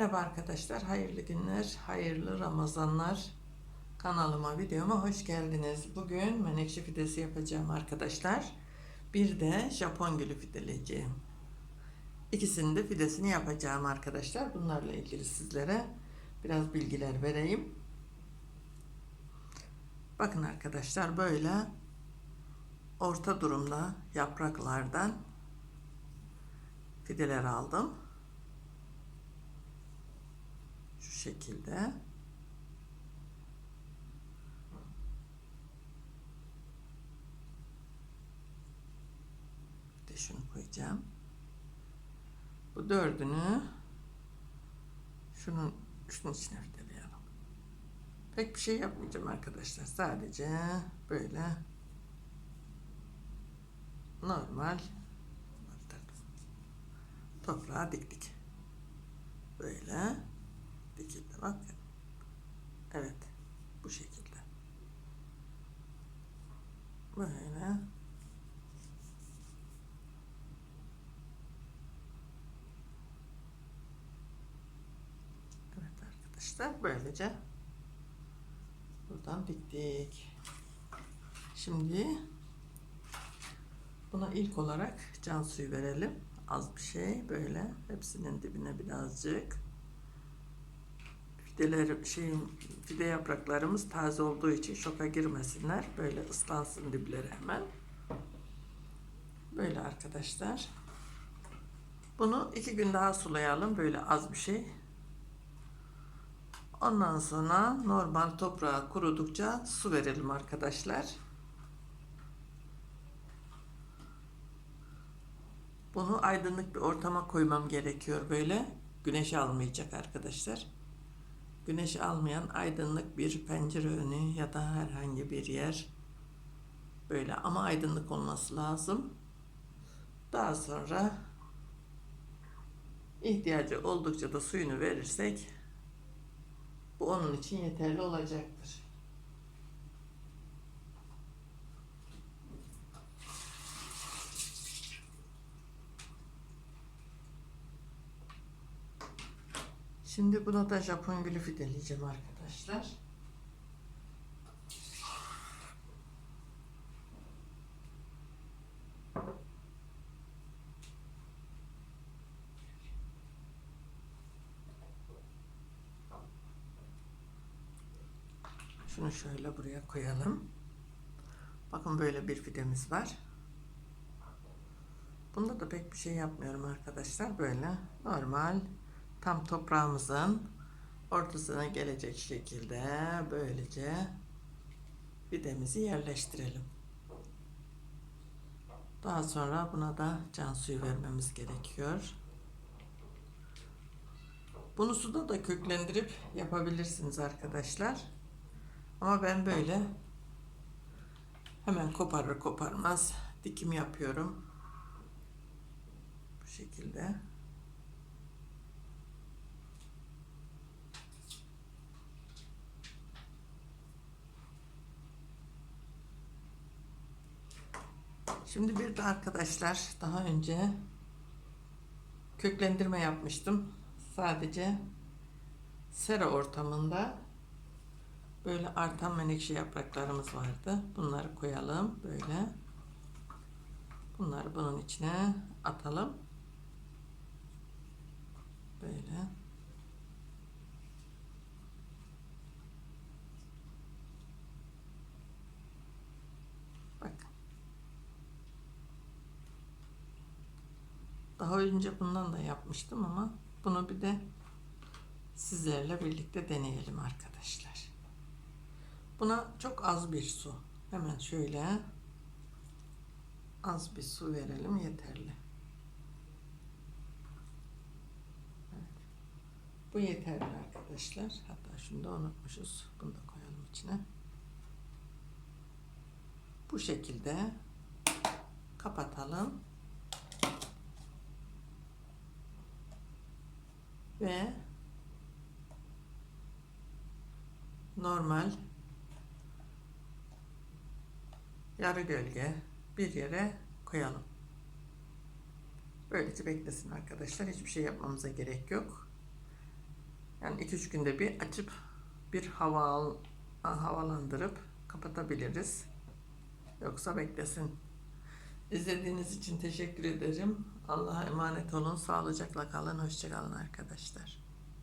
Merhaba arkadaşlar, hayırlı günler, hayırlı Ramazanlar. Kanalıma, videoma hoş geldiniz. Bugün menekşe fidesi yapacağım arkadaşlar. Bir de Japon gülü fideleyeceğim. İkisinin de fidesini yapacağım arkadaşlar. Bunlarla ilgili sizlere biraz bilgiler vereyim. Bakın arkadaşlar böyle orta durumda yapraklardan fideler aldım. Şekilde. Bir de şunu koyacağım. Bu dördünü şunun şunun içine fideleyelim. Pek bir şey yapmayacağım arkadaşlar. Sadece böyle normal toprağa diktik. Böyle dikildi bak. Evet. Bu şekilde. Böyle. Evet arkadaşlar böylece buradan diktik. Şimdi buna ilk olarak can suyu verelim. Az bir şey böyle hepsinin dibine birazcık fideler şeyin fide yapraklarımız taze olduğu için şoka girmesinler. Böyle ıslansın dipleri hemen. Böyle arkadaşlar. Bunu iki gün daha sulayalım. Böyle az bir şey. Ondan sonra normal toprağa kurudukça su verelim arkadaşlar. Bunu aydınlık bir ortama koymam gerekiyor böyle. Güneş almayacak arkadaşlar. Güneş almayan aydınlık bir pencere önü ya da herhangi bir yer. Böyle ama aydınlık olması lazım. Daha sonra ihtiyacı oldukça da suyunu verirsek bu onun için yeterli olacaktır. Şimdi buna da Japon gülü fideleyeceğim arkadaşlar. Şunu şöyle buraya koyalım. Bakın böyle bir fidemiz var. Bunda da pek bir şey yapmıyorum arkadaşlar. Böyle normal tam toprağımızın ortasına gelecek şekilde böylece fidemizi yerleştirelim. Daha sonra buna da can suyu vermemiz gerekiyor. Bunu suda da köklendirip yapabilirsiniz arkadaşlar. Ama ben böyle hemen koparır koparmaz dikim yapıyorum. Bu şekilde. Şimdi bir de arkadaşlar daha önce köklendirme yapmıştım. Sadece sera ortamında böyle artan menekşe yapraklarımız vardı. Bunları koyalım böyle. Bunları bunun içine atalım. Böyle. Bakın. Daha önce bundan da yapmıştım ama bunu bir de sizlerle birlikte deneyelim arkadaşlar. Buna çok az bir su. Hemen şöyle az bir su verelim yeterli. Bu yeterli arkadaşlar. Hatta şunu da unutmuşuz. Bunu da koyalım içine. Bu şekilde kapatalım. Ve normal yarı gölge bir yere koyalım. Böylece beklesin arkadaşlar. Hiçbir şey yapmamıza gerek yok. Yani 2-3 günde bir açıp bir hava al, havalandırıp kapatabiliriz. Yoksa beklesin. İzlediğiniz için teşekkür ederim. Allah'a emanet olun. Sağlıcakla kalın. Hoşçakalın arkadaşlar.